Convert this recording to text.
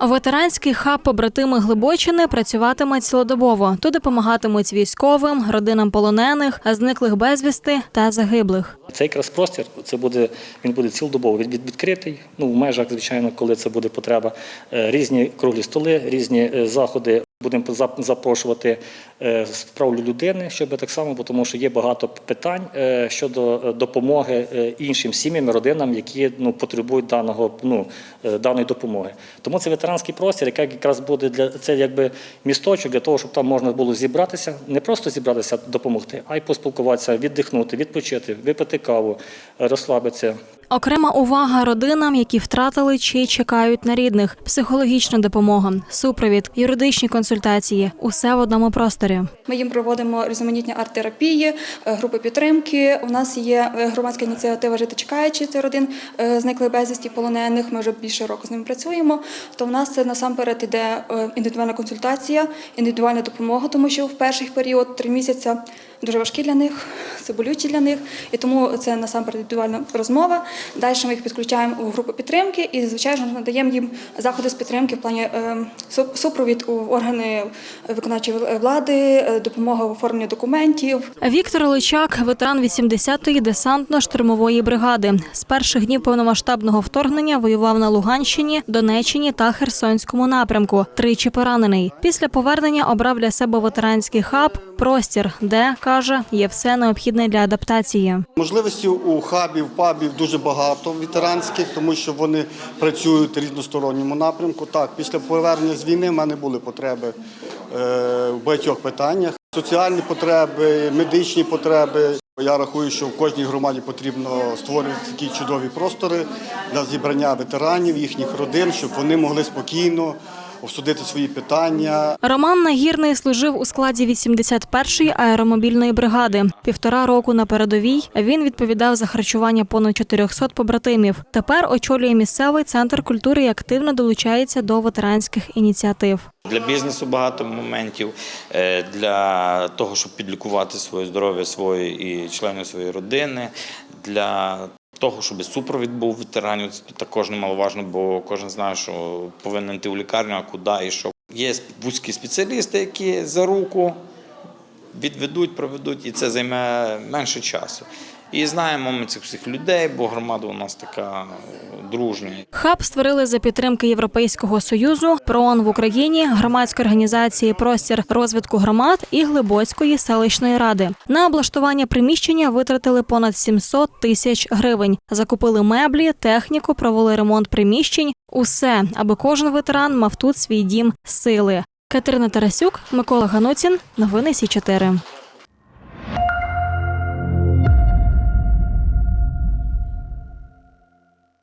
Ветеранський хаб побратими Глибочини працюватиме цілодобово. Тут допомагатимуть військовим, родинам полонених, зниклих безвісти та загиблих. Цей якраз простір це буде він буде цілодобово від, від- відкритий. Ну в межах, звичайно, коли це буде потреба. Е, Різні круглі столи, різні е, заходи. Будемо запрошувати е, з прав людини, щоб так само, тому що є багато питань е, щодо е, допомоги е, іншим сім'ям, родинам, які ну потребують даного ну е, даної допомоги. Тому це ветеранський простір, який якраз буде для це якби місточок для того, щоб там можна було зібратися, не просто зібратися допомогти, а й поспілкуватися, віддихнути, відпочити, випити каву, е, розслабитися. Окрема увага родинам, які втратили чи чекають на рідних, психологічна допомога, супровід, юридичні консультації усе в одному просторі. Ми їм проводимо різноманітні арт-терапії, е, групи підтримки. У нас є е, громадська ініціатива Жити чекаючи це родин е, зниклих безвісті полонених. Ми вже більше року з ними працюємо. То в нас це насамперед іде індивідуальна консультація, індивідуальна допомога, тому що в перших період три місяці дуже важкі для них, це болючі для них, і тому це насамперед індивідуальна розмова. Далі ми їх підключаємо у групу підтримки і, звичайно, надаємо їм заходи з підтримки в плані е, супровід у органи виконавчої влади, е, допомога в оформленні документів. Віктор Личак, ветеран 80-ї десантно-штурмової бригади. З перших днів повномасштабного вторгнення воював на Луганщині, Донеччині та Херсонському напрямку. Тричі поранений. Після повернення обрав для себе ветеранський хаб простір, де каже, є все необхідне для адаптації. Можливостей у хабів, пабів дуже багато ветеранських, тому що вони працюють в різносторонньому напрямку. Так, після повернення з війни в мене були потреби е, в багатьох питаннях. Соціальні потреби, медичні потреби. Я рахую, що в кожній громаді потрібно створювати такі чудові простори для зібрання ветеранів, їхніх родин, щоб вони могли спокійно обсудити свої питання, Роман Нагірний служив у складі 81-ї аеромобільної бригади. Півтора року на передовій він відповідав за харчування понад 400 побратимів. Тепер очолює місцевий центр культури і активно долучається до ветеранських ініціатив. Для бізнесу багато моментів, е, для того, щоб підлікувати своє здоров'я свої і членів своєї родини, для того, щоб супровід був ветеранів, це також немаловажно, бо кожен знає, що повинен йти у лікарню, а куди і що. Є вузькі спеціалісти, які за руку відведуть, проведуть, і це займе менше часу. І знаємо ми цих всіх людей, бо громада у нас така дружня. Хаб створили за підтримки Європейського союзу, ПРООН в Україні, громадської організації Простір розвитку громад і Глибоцької селищної ради. На облаштування приміщення витратили понад 700 тисяч гривень. Закупили меблі, техніку, провели ремонт приміщень. Усе, аби кожен ветеран мав тут свій дім сили. Катерина Тарасюк, Микола Гануцін. Новини Сі 4